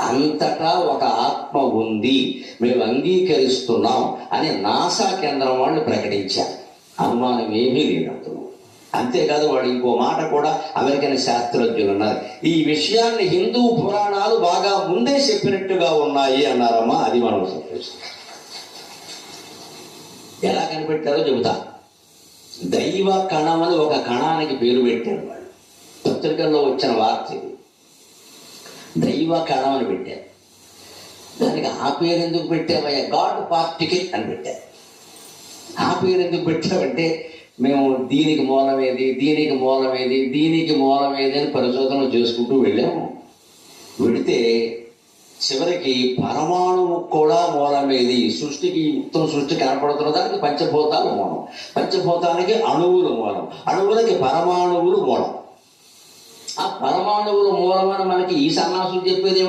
అంతటా ఒక ఆత్మ ఉంది. మేము అంగీకరిస్తున్నాం అని నాసా కేంద్రం వాళ్ళు ప్రకటించారు. అనుమానం ఏమీ లేదు అంతేకాదు వాడు ఇంకో మాట కూడా అమెరికన్ శాస్త్రజ్ఞులు ఉన్నారు ఈ విషయాన్ని హిందూ పురాణాలు బాగా ముందే చెప్పినట్టుగా ఉన్నాయి అన్నారమ్మా అది మనం సంతోషం ఎలా కనిపెట్టారో చెబుతా. దైవ కణం అని ఒక కణానికి పేరు పెట్టారు వాళ్ళు పత్రికల్లో వచ్చిన వార్త ఇది. దైవ కణం అని పెట్టారు దానికి ఆ పేరు ఎందుకు పెట్టామయ్యా గాడ్ పార్టికల్ అని పెట్టారు. ఆ పేరు ఎందుకు పెట్టామంటే మేము దీనికి మూలమేది దీనికి మూలమేది దీనికి మూలమేది అని పరిశోధనలు చేసుకుంటూ వెళ్ళాము. వెళితే చివరికి పరమాణువు కూడా మూలమేది సృష్టికి మొత్తం సృష్టి కనపడుతున్న దానికి పంచభూతాలు మూలం. పంచభూతానికి అణువులు మూలం. అణువులకి పరమాణువులు మూలం. ఆ పరమాణువుల మూలమైన మనకి ఈ సన్నాసులు చెప్పేది